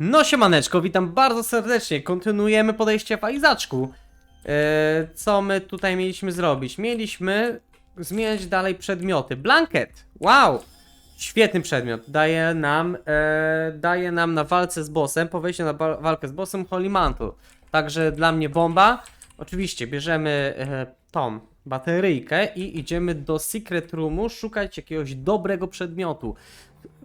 No siemaneczko, witam bardzo serdecznie. Kontynuujemy podejście w Aizaczku. E, co my tutaj mieliśmy zrobić? Mieliśmy zmieniać dalej przedmioty. Blanket! Wow! Świetny przedmiot. Daje nam, e, daje nam na walce z bossem, po wejściu na walkę z bossem Holy Mantle. Także dla mnie bomba. Oczywiście bierzemy e, tą bateryjkę i idziemy do Secret Roomu szukać jakiegoś dobrego przedmiotu.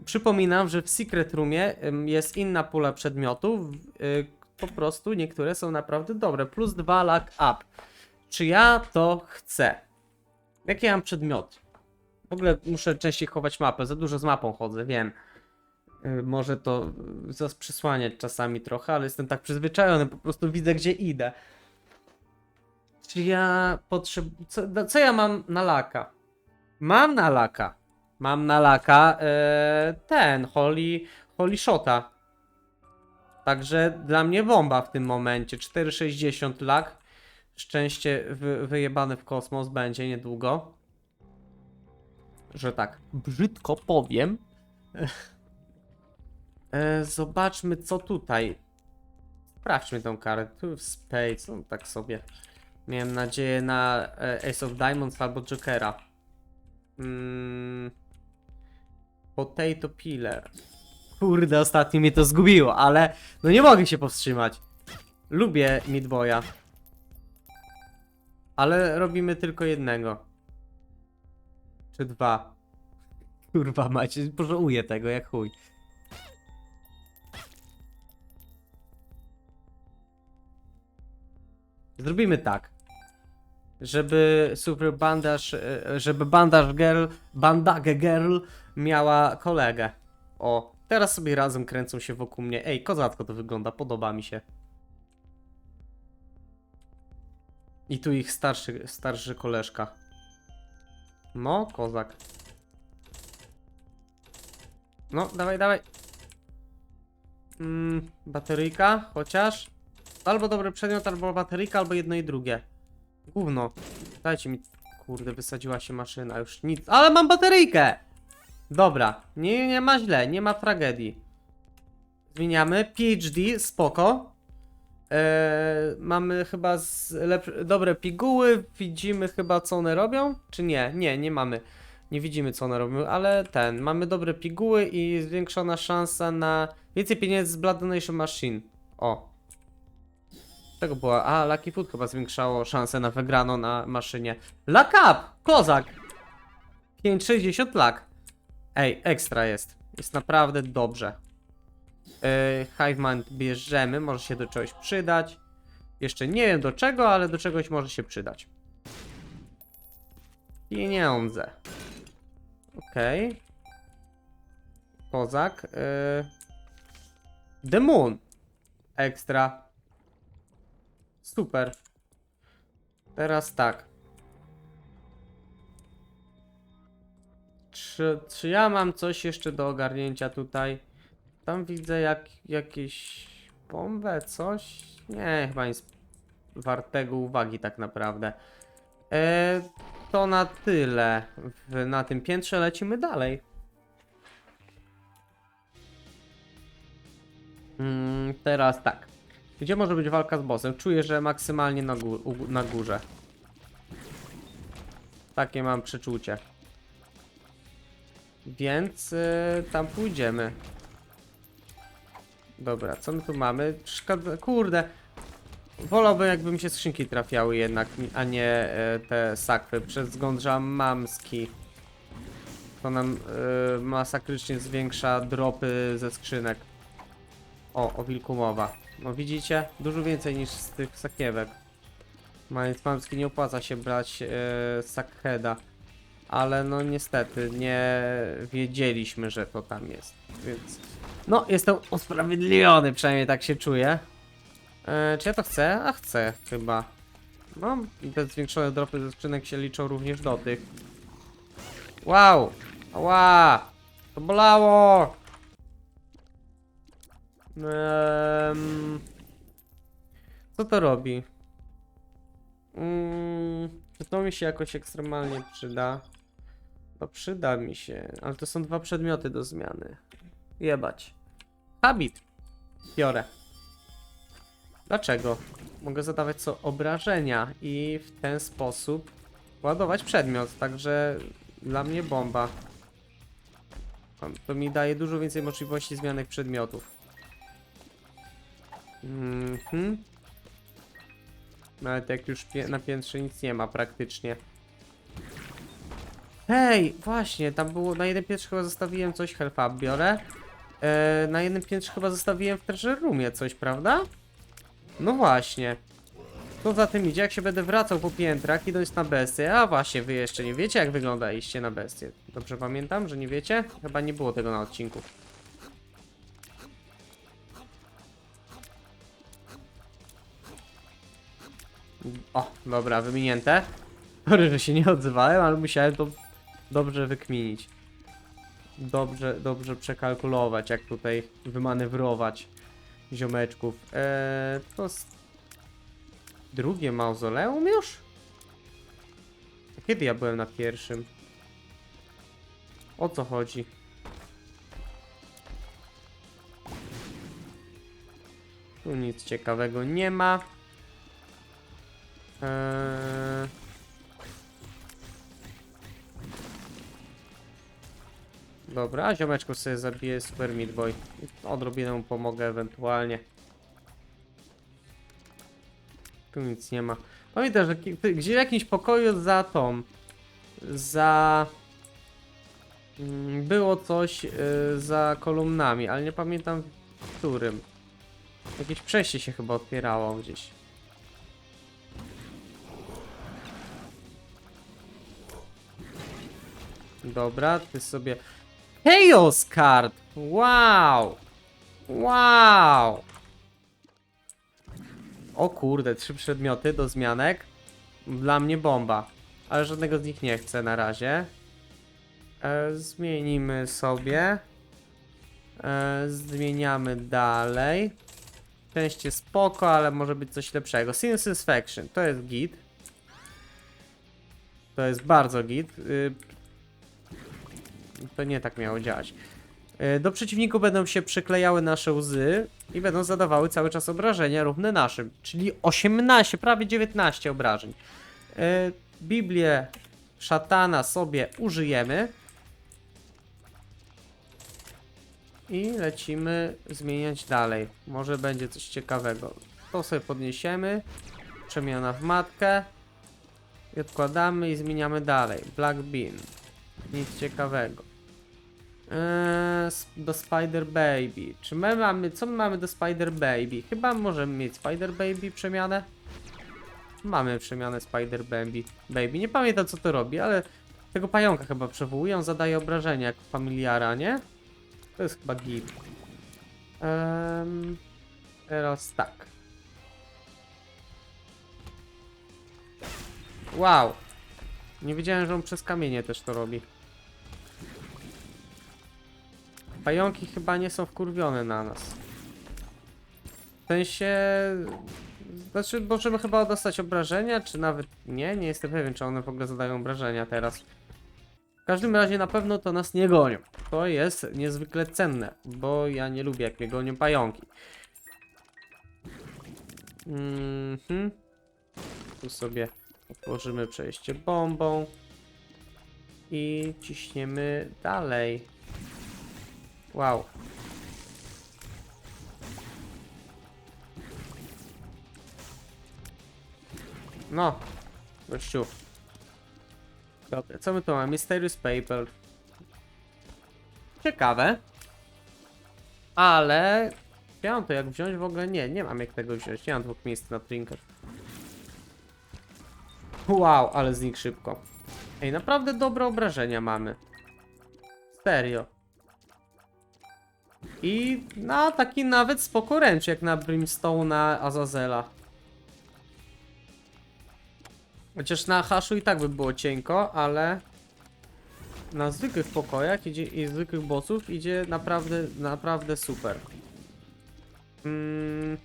Przypominam, że w Secret Roomie jest inna pula przedmiotów. y, Po prostu niektóre są naprawdę dobre. Plus 2 luck up. Czy ja to chcę? Jakie mam przedmioty? W ogóle muszę częściej chować mapę. Za dużo z mapą chodzę, wiem. Y, Może to y, zas przysłaniać czasami trochę, ale jestem tak przyzwyczajony, po prostu widzę gdzie idę. Czy ja potrzebuję. Co, no, co ja mam na laka? Mam na laka. Mam na laka e, ten, Holy, Holy Shota. Także dla mnie bomba w tym momencie. 4,60 lak. Szczęście wy, wyjebane w kosmos będzie niedługo. Że tak brzydko powiem. E, zobaczmy co tutaj. Sprawdźmy tą kartę. Tu w Spades, no tak sobie. Miałem nadzieję na e, Ace of Diamonds albo Jokera. Mm, potato Peeler. Kurde, ostatnio mnie to zgubiło, ale no nie mogę się powstrzymać. Lubię Midboya. Ale robimy tylko jednego. Czy dwa. Kurwa macie, pożałuję tego jak chuj. Zrobimy tak. Żeby Super Bandaż, e, żeby Bandaż Girl, Bandage Girl miała kolegę. O, teraz sobie razem kręcą się wokół mnie. Ej, kozacko to wygląda, podoba mi się. I tu ich starszy, starszy koleżka. No, kozak. No, dawaj, dawaj. Mm, bateryjka, chociaż. Albo dobry przedmiot, albo bateryjka, albo jedno i drugie. Gówno. Dajcie mi. Kurde, wysadziła się maszyna, już nic. Ale mam bateryjkę! Dobra, nie, nie ma źle, nie ma tragedii. Zmieniamy. PhD, spoko. Eee, mamy chyba dobre piguły, widzimy chyba co one robią, czy nie? Nie, nie mamy. Nie widzimy co one robią, ale ten, mamy dobre piguły i zwiększona szansa na więcej pieniędzy z Blood Donation Machine. O. Tego była, a Lucky Food chyba zwiększało szansę na wygraną na maszynie. Luck up! Kozak! 5,60 lak. Ej, ekstra jest. Jest naprawdę dobrze. Yy, Hive Mind bierzemy, może się do czegoś przydać. Jeszcze nie wiem do czego, ale do czegoś może się przydać. Pieniądze. Okej. Kozak. Yy. The Moon. Ekstra. Super. Teraz tak. Czy, czy ja mam coś jeszcze do ogarnięcia tutaj? Tam widzę jak jakieś bombę, coś? Nie, chyba nic wartego uwagi tak naprawdę. E, to na tyle. W, na tym piętrze lecimy dalej. Mm, teraz tak. Gdzie może być walka z bossem? Czuję, że maksymalnie na, na górze. Takie mam przeczucie. Więc y, tam pójdziemy. Dobra, co my tu mamy? Szkoda, kurde. Wolałbym jakby mi się skrzynki trafiały jednak, a nie e, te sakwy przez wzgląd, że mam mamski. To nam e, masakrycznie zwiększa dropy ze skrzynek. O, o wilku mowa. No widzicie? Dużo więcej niż z tych sakiewek. Mamski nie opłaca się brać sakheda. Ale no niestety nie wiedzieliśmy, że to tam jest. Więc no, jestem usprawiedliwiony, przynajmniej tak się czuję. E, czy ja to chcę? A chcę chyba. No, te zwiększone dropy ze skrzynek się liczą również do tych. Wow! Ła! To bolało! Ehm, co to robi? Czy to mi się jakoś ekstremalnie przyda? No przyda mi się, ale to są dwa przedmioty do zmiany. Jebać. Habit. Biorę. Dlaczego? Mogę zadawać co obrażenia i w ten sposób ładować przedmiot, także dla mnie bomba. To mi daje dużo więcej możliwości zmianek przedmiotów. Mhm. Nawet jak już pie- na piętrze nic nie ma praktycznie. Hej, właśnie, tam było na jednym piętrze chyba zostawiłem coś, help up biorę. E, na jednym piętrze chyba zostawiłem w treasure roomie coś, prawda? No właśnie. Co za tym idzie, jak się będę wracał po piętrach, idąc na bestię, a właśnie, wy jeszcze nie wiecie, jak wygląda iście na bestię. Dobrze pamiętam, że nie wiecie? Chyba nie było tego na odcinku. O, dobra, wyminięte. Sorry, że się nie odzywałem, ale musiałem to dobrze wykminić. Dobrze, dobrze przekalkulować, jak tutaj wymanewrować ziomeczków. Eee, to s- drugie mauzoleum już? Kiedy ja byłem na pierwszym? O co chodzi? Tu nic ciekawego nie ma. Eee... Dobra, ziomeczku sobie zabiję Super Meat Boy. Odrobinę mu pomogę ewentualnie. Tu nic nie ma. Pamiętam, że gdzieś w jakimś pokoju za tą... Za... mm, Było coś y, za kolumnami, ale nie pamiętam w którym. Jakieś przejście się chyba otwierało gdzieś. Dobra, ty sobie... Chaos Card! Wow! Wow! O kurde, trzy przedmioty do zmianek. Dla mnie bomba. Ale żadnego z nich nie chcę na razie. E, zmienimy sobie. E, zmieniamy dalej. Część jest spoko, ale może być coś lepszego. Satisfaction, to jest git. To jest bardzo git. Y, to nie tak miało działać. E, Do przeciwników będą się przyklejały nasze łzy i będą zadawały cały czas obrażenia równe naszym, czyli 18, prawie 19 obrażeń. E, Biblię szatana sobie użyjemy. I lecimy zmieniać dalej. Może będzie coś ciekawego. To sobie podniesiemy. Przemiana w matkę. I odkładamy i zmieniamy dalej. Black Bean. Nic ciekawego. Eee, do Spider Baby. Czy my mamy. Co my mamy do Spider Baby? Chyba możemy mieć Spider Baby przemianę. Mamy przemianę Spider Baby. Baby. Nie pamiętam co to robi, ale tego pająka chyba przywołuje. On zadaje obrażenia jak familiara, nie? To jest chyba git. Ehm, teraz tak. Wow. Nie wiedziałem, że on przez kamienie też to robi. Pająki chyba nie są wkurwione na nas. W sensie... Znaczy, możemy chyba dostać obrażenia, czy nawet nie? Nie jestem pewien, czy one w ogóle zadają obrażenia teraz. W każdym razie na pewno to nas nie gonią. To jest niezwykle cenne, bo ja nie lubię jak mnie gonią pająki. Mhm. Tu sobie otworzymy przejście bombą. I ciśniemy dalej. Wow. No, gościu. Dobra, co my tu mamy? Mysterious Paper. Ciekawe. Ale... Ja mam to jak wziąć w ogóle? Nie, nie mam jak tego wziąć. Nie mam dwóch miejsc na trinket. Wow, ale z nich szybko. Ej, naprawdę dobre obrażenia mamy. Serio. I na taki nawet spoko ręcz, jak na Brimstone'a Azazela. Chociaż na haszu i tak by było cienko, ale na zwykłych pokojach idzie, i zwykłych bossów idzie naprawdę, naprawdę super. Mm.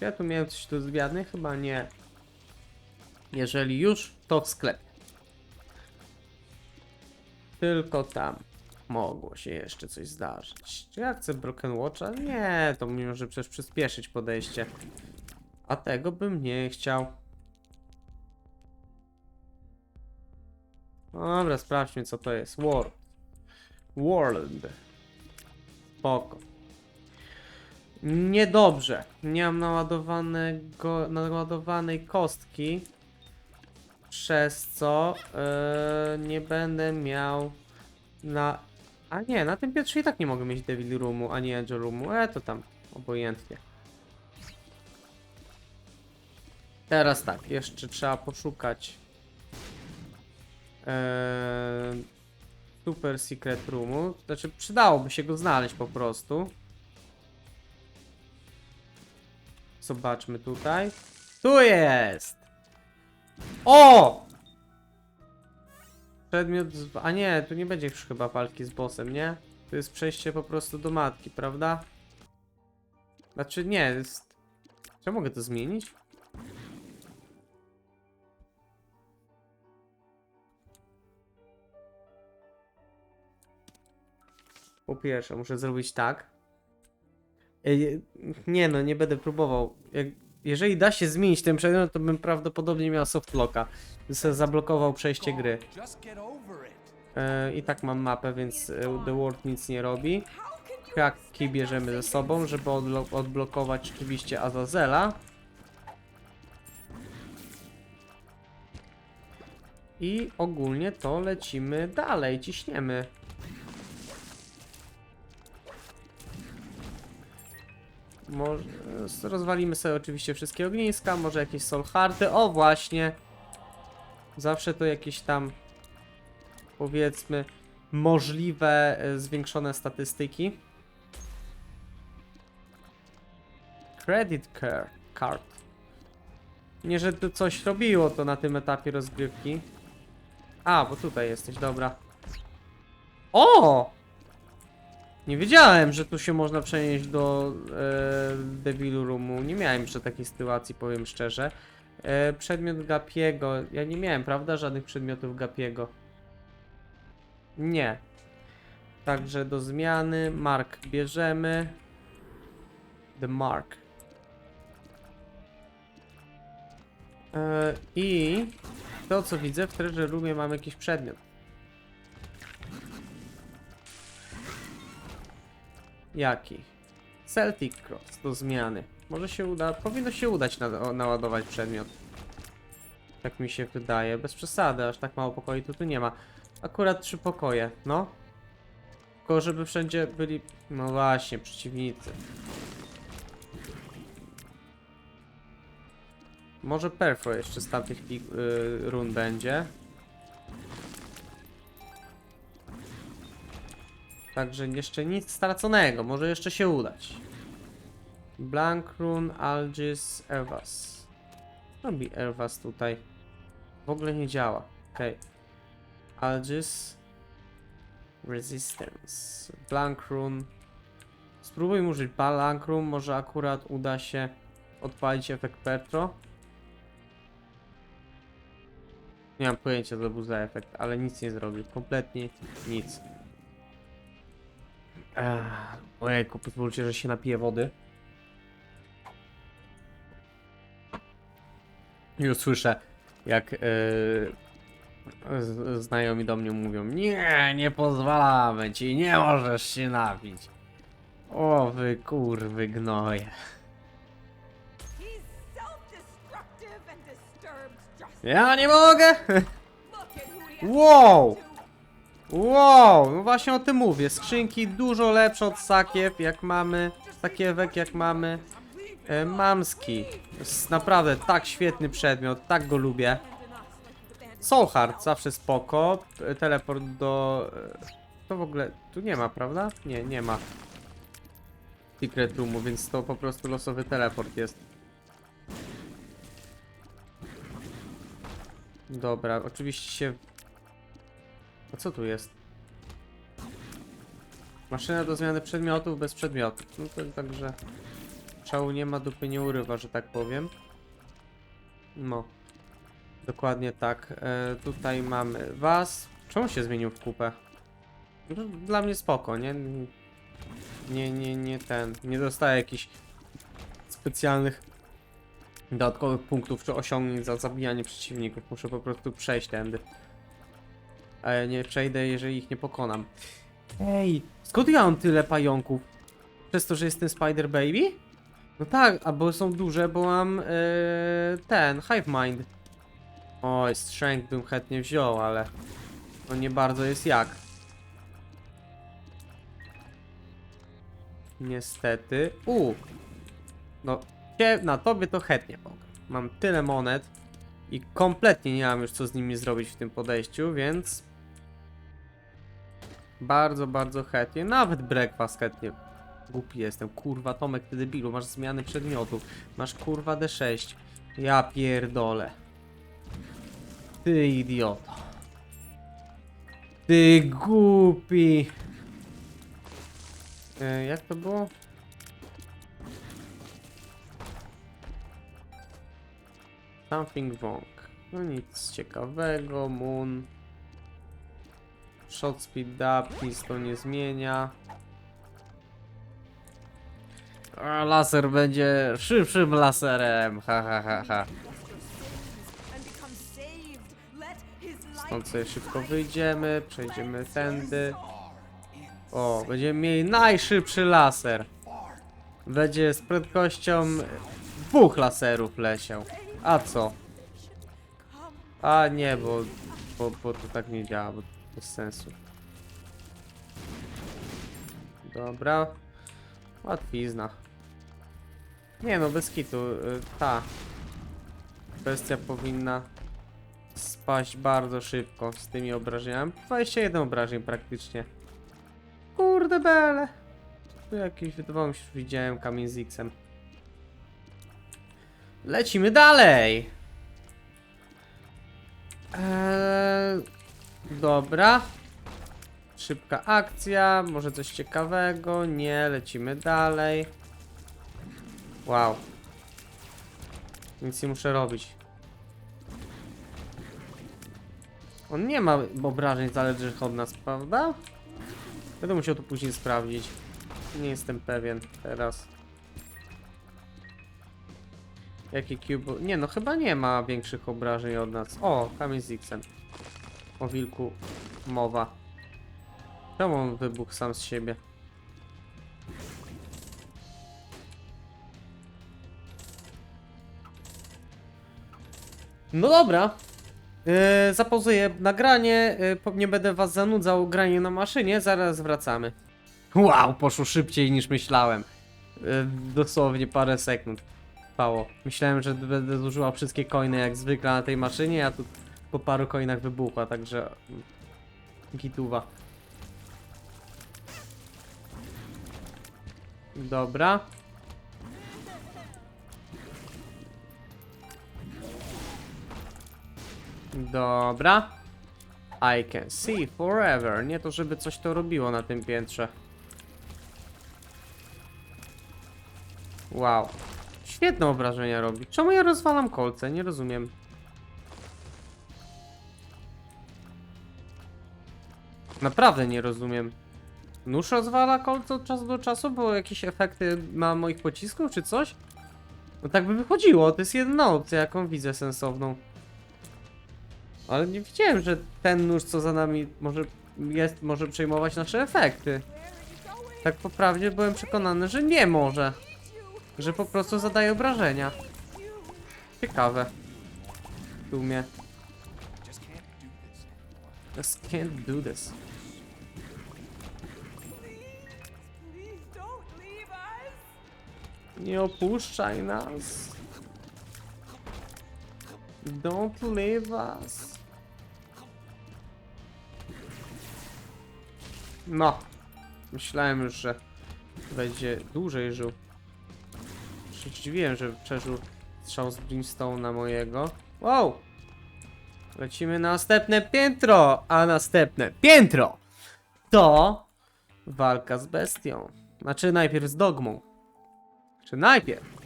Ja tu miałem coś do zwiadny? Chyba nie. Jeżeli już, to w sklepie. Tylko tam. Mogło się jeszcze coś zdarzyć. Czy ja chcę Broken Watcha? Nie, to mi może przecież przyspieszyć podejście. A tego bym nie chciał. Dobra, sprawdźmy co to jest. World. World. Spoko. Niedobrze. Nie mam naładowanego, naładowanej kostki. Przez co yy, nie będę miał na... A nie, na tym pierwszym i tak nie mogę mieć Devil Roomu, ani Angel Roomu. E, to tam obojętnie. Teraz tak, jeszcze trzeba poszukać Eee, Super Secret Roomu. Znaczy, przydałoby się go znaleźć po prostu. Zobaczmy tutaj. Tu jest! O! Przedmiot z... A nie, tu nie będzie już chyba walki z bossem, nie? To jest przejście po prostu do matki, prawda? Znaczy nie, jest... Czy ja mogę to zmienić? Po pierwsze, muszę zrobić tak. Ej, Nie no, nie będę próbował. Jak, jeżeli da się zmienić ten przedmiot, to bym prawdopodobnie miał softlocka. Bym sobie zablokował przejście gry. E, I tak mam mapę, więc e, The World nic nie robi. Haki bierzemy ze sobą, żeby odblo- odblokować oczywiście Azazela. I ogólnie to lecimy dalej, ciśniemy. Rozwalimy sobie oczywiście wszystkie ogniska, może jakieś soul hearty. O właśnie! Zawsze to jakieś tam powiedzmy możliwe e, zwiększone statystyki. Credit car- card. Nie, że to coś robiło to na tym etapie rozgrywki. A, bo tutaj jesteś, dobra. O! Nie wiedziałem, że tu się można przenieść do e, Devilu Roomu. Nie miałem jeszcze takiej sytuacji, powiem szczerze. E, przedmiot Gapiego. Ja nie miałem, prawda? Żadnych przedmiotów Gapiego. Nie. Także do zmiany mark bierzemy. The mark. E, I to co widzę w treasure roomie mamy jakiś przedmiot. Jaki? Celtic Cross do zmiany. Może się uda, powinno się udać na, naładować przedmiot. Tak mi się wydaje. Bez przesady, aż tak mało pokoi to tu nie ma. Akurat trzy pokoje, no. Tylko żeby wszędzie byli, no właśnie, przeciwnicy. Może perfo jeszcze z tamtych pi- y, run będzie. Także jeszcze nic straconego, może jeszcze się udać. Blank Run, Algis, Ervas. Robi Ervas tutaj. W ogóle nie działa. Okej. Algis. Resistance. Blank Run. Spróbuj użyć Blank Run, może akurat uda się odpalić efekt Petro. Nie mam pojęcia co to był za efekt, ale nic nie zrobił. Kompletnie nic. Ojejku, pozwólcie, że się napiję wody. Już słyszę, jak yy, znajomi do mnie mówią Nie, nie pozwalamy ci, nie możesz się napić. O wy kurwy gnoje. Ja nie mogę! Wow! Wow, no właśnie o tym mówię. Skrzynki dużo lepsze od sakiew, jak mamy, sakiewek jak mamy. E, mamski. Jest naprawdę tak świetny przedmiot, tak go lubię. Abandon us like you've abandoned Soul Heart zawsze spoko. Teleport do... e, To w ogóle... Tu nie ma, prawda? Nie, nie ma. Secret Roomu, więc to po prostu losowy teleport jest. Dobra, oczywiście się... A co tu jest? Maszyna do zmiany przedmiotów bez przedmiotów. No to także... Szału nie ma, dupy nie urywa, że tak powiem. No. Dokładnie tak. E, tutaj mamy was. Czemu się zmienił w kupę? No, Dla mnie spoko, nie? Nie, nie, nie ten. Nie dostaję jakichś specjalnych dodatkowych punktów czy osiągnięć za zabijanie przeciwników. Muszę po prostu przejść tędy. A ja nie przejdę, jeżeli ich nie pokonam. Ej, skąd ja mam tyle pająków? Przez to, że jestem Spider Baby? No tak, albo są duże, bo mam e, ten, Hive Mind. Oj, Strength bym chętnie wziął, ale no nie bardzo jest jak. Niestety. U. No, na tobie to chętnie mogę. Mam tyle monet i kompletnie nie mam już co z nimi zrobić w tym podejściu, więc bardzo, bardzo chętnie. Nawet breakfast chętnie. Głupi jestem. Kurwa, Tomek, ty debilu. Masz zmiany przedmiotów. Masz kurwa D6. Ja pierdolę. Ty idioto. Ty głupi. E, jak to było? Something wrong. No nic ciekawego. Moon. Shot speed up, nic to nie zmienia. A laser będzie szybszym laserem. Ha ha ha ha. Stąd sobie szybko wyjdziemy, przejdziemy tędy. O, będziemy mieli najszybszy laser. Będzie z prędkością dwóch laserów leciał. A co? A nie, bo, bo, bo to tak nie działa, bez sensu. Dobra. Łatwizna. Nie no, bez kitu. y, Ta. Kwestia powinna spaść bardzo szybko z tymi obrażeniami. 21 obrażeń praktycznie. Kurde bele. Tu jakiś, wydawało mi się, że widziałem kamień z X-em. Lecimy dalej. Eee, dobra. Szybka akcja, może coś ciekawego. Nie, lecimy dalej. Wow. Nic nie muszę robić. On nie ma obrażeń zależnych od nas, prawda? Będę musiał to później sprawdzić. Nie jestem pewien teraz. Jaki cube... Nie no, chyba nie ma większych obrażeń od nas. O, kamień z X-em. O wilku mowa. Czemu on wybuchł sam z siebie? No dobra. Yy, zapauzuję nagranie. Yy, nie będę was zanudzał granie na maszynie. Zaraz wracamy. Wow, poszło szybciej niż myślałem. Yy, dosłownie parę sekund trwało. Myślałem, że będę zużyła wszystkie coiny jak zwykle na tej maszynie, a tu po paru coinach wybuchła, także... Gituwa. Dobra. Dobra. I can see forever. Nie to, żeby coś to robiło na tym piętrze. Wow. Świetne obrażenia robi. Czemu ja rozwalam kolce? Nie rozumiem. Naprawdę nie rozumiem. Nóż rozwala kolce od czasu do czasu, bo jakieś efekty ma moich pocisków czy coś? No tak by wychodziło, to jest jedyna opcja, jaką widzę sensowną. Ale nie widziałem, że ten nóż, co za nami może jest, może przejmować nasze efekty. Tak po prawdzie byłem przekonany, że nie może. Że po prostu zadaje obrażenia. Ciekawe. W sumie. Just can't do this. Nie opuszczaj nas. Don't leave us. No. Myślałem już, że będzie dłużej żył. Się dziwiłem, że przeżył strzał z Brimstone'a mojego. Wow! Lecimy na następne piętro, a następne piętro to walka z bestią. Znaczy najpierw z dogmą. Czy najpierw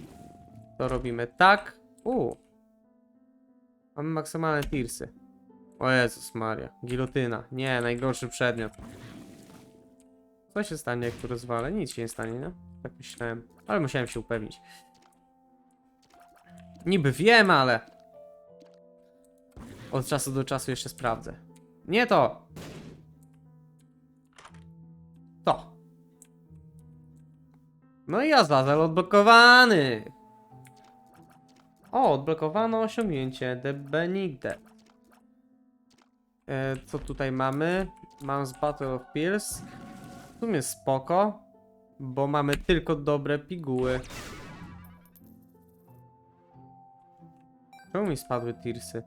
to robimy tak. U. Mamy maksymalne tirsy. O Jezus Maria. Gilotyna. Nie, najgorszy przedmiot. Co się stanie, jak tu rozwalę? Nic się nie stanie, nie? Tak myślałem. Ale musiałem się upewnić. Niby wiem, ale... Od czasu do czasu jeszcze sprawdzę. Nie to! To. No i Azazel odblokowany! O, odblokowano osiągnięcie The Benigde. E, co tutaj mamy? Mam z Battle of Peers. W sumie spoko, bo mamy tylko dobre piguły. Czemu mi spadły tirsy?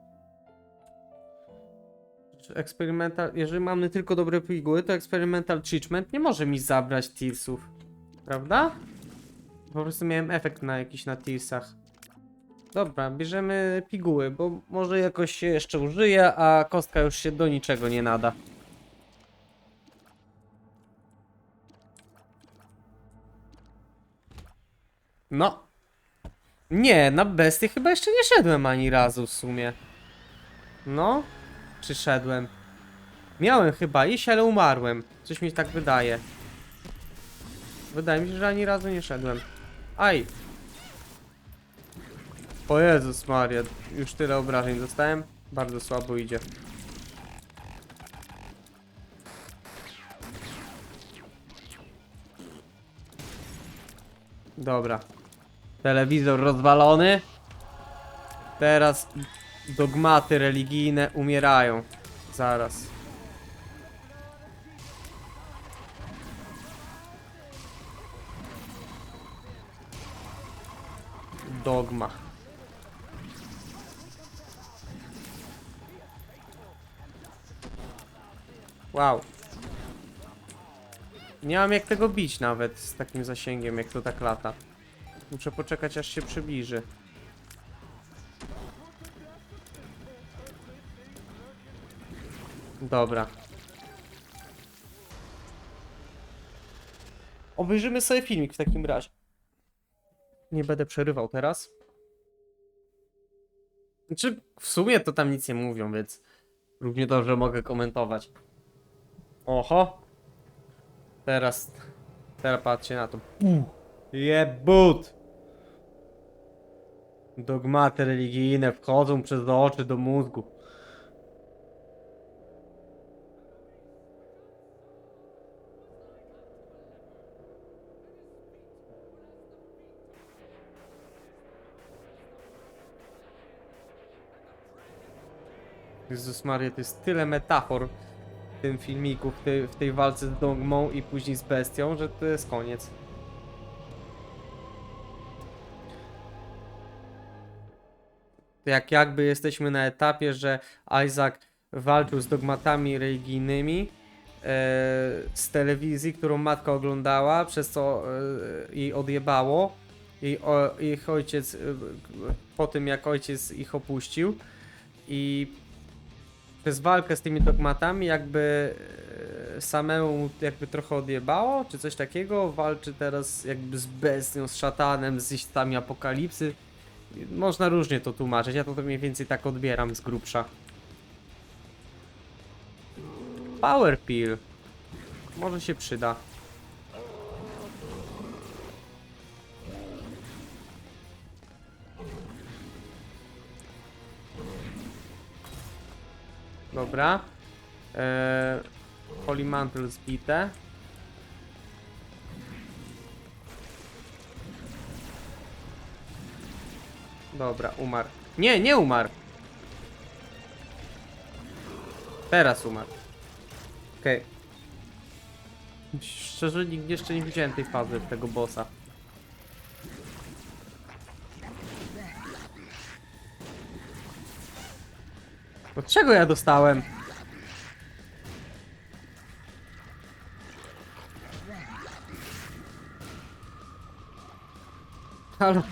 Experimental, jeżeli mamy tylko dobre piguły, to Experimental Treatment nie może mi zabrać tirsów. Prawda? Po prostu miałem efekt na jakiś na tirsach. Dobra, bierzemy piguły, bo może jakoś się jeszcze użyje, a kostka już się do niczego nie nada. No. Nie, na bestię chyba jeszcze nie szedłem ani razu w sumie. No? Czy szedłem? Miałem chyba iść, ale umarłem. Coś mi tak wydaje. Wydaje mi się, że ani razu nie szedłem. Aj! O Jezus Maria, już tyle obrażeń dostałem. Bardzo słabo idzie. Dobra. Telewizor rozwalony. Teraz dogmaty religijne umierają. Zaraz. Dogma. Wow. Nie mam jak tego bić nawet z takim zasięgiem, jak to tak lata. Muszę poczekać aż się przybliży. Dobra. Obejrzymy sobie filmik w takim razie. Nie będę przerywał teraz. Znaczy, w sumie to tam nic nie mówią, więc równie dobrze mogę komentować. Oho. Teraz, teraz patrzcie na to. Jebut! Dogmaty religijne wchodzą przez oczy do mózgu. Jezus Maria, to jest tyle metafor w tym filmiku, w tej, w tej walce z dogmą i później z bestią, że to jest koniec. Jak jakby jesteśmy na etapie, że Isaac walczył z dogmatami religijnymi e, z telewizji, którą matka oglądała, przez co e, jej odjebało. Jej, ich ojciec, e, po tym jak ojciec ich opuścił i przez walkę z tymi dogmatami jakby e, samemu jakby trochę odjebało, czy coś takiego, walczy teraz jakby z bestią, z szatanem, z istami apokalipsy. Można różnie to tłumaczyć, ja to mniej więcej tak odbieram z grubsza. Power Pill. Może się przyda. Dobra. Eee, Holy Mantle zbite. Dobra, umarł. Nie, nie umarł. Teraz umarł. Okej. Szczerze, nigdy jeszcze nie widziałem tej fazy tego bossa. Od czego ja dostałem? Halo.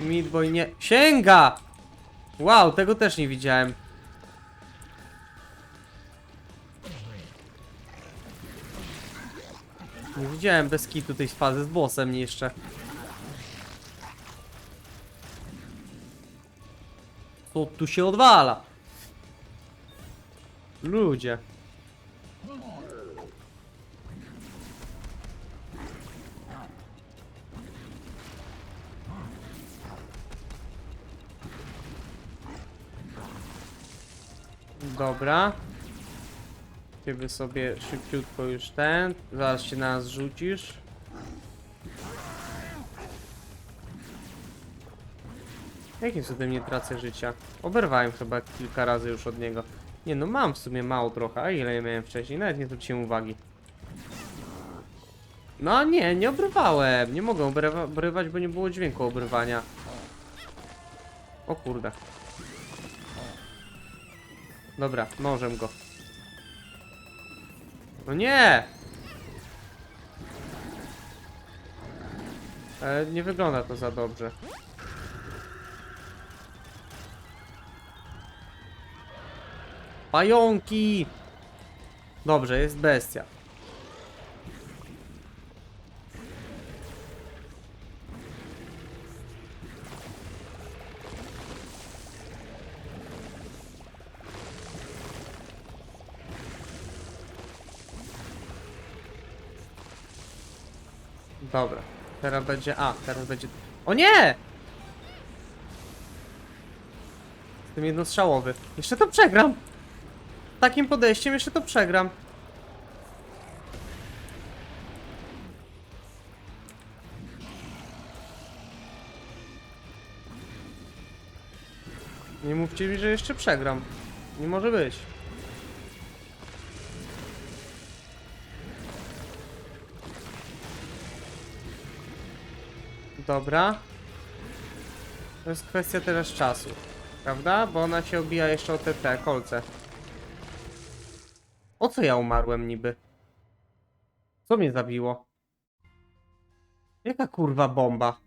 Midboy nie... Sięga! Wow, tego też nie widziałem. Nie widziałem bez kitu tej fazy z bossem jeszcze. Co tu się odwala? Ludzie. Dobra. Ciebie sobie szybciutko już ten. Zaraz się na nas rzucisz. Jakim cudem nie tracę życia? Oberwałem chyba kilka razy już od niego. Nie no, mam w sumie mało trochę, ile ja miałem wcześniej? Nawet nie zwróciłem uwagi. No nie, nie obrywałem. Nie mogę obrywa obrywać, bo nie było dźwięku obrywania. O kurde. Dobra, nożem go. No nie! E, nie wygląda to za dobrze. Pająki! Dobrze, jest bestia. Dobra, teraz będzie. A, teraz będzie. O nie! Jestem jednostrzałowy. Jeszcze to przegram! Takim podejściem jeszcze to przegram. Nie mówcie mi, że jeszcze przegram. Nie może być. Dobra. To jest kwestia teraz czasu. Prawda? Bo ona się obija jeszcze o te, te kolce. O co ja umarłem niby? Co mnie zabiło? Jaka kurwa bomba?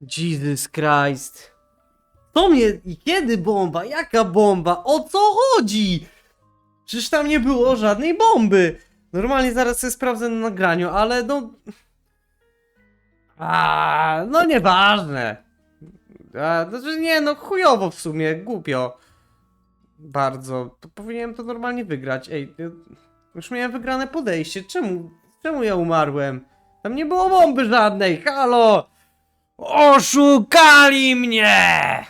Jesus Christ. To mnie... I kiedy bomba? Jaka bomba? O co chodzi? Przecież tam nie było żadnej bomby. Normalnie zaraz sobie sprawdzę na nagraniu, ale no... A, no nieważne. A, znaczy nie, no chujowo w sumie, głupio. Bardzo. To powinienem to normalnie wygrać. Ej, już miałem wygrane podejście. Czemu? Czemu ja umarłem? Tam nie było bomby żadnej, halo! Oszukali mnie!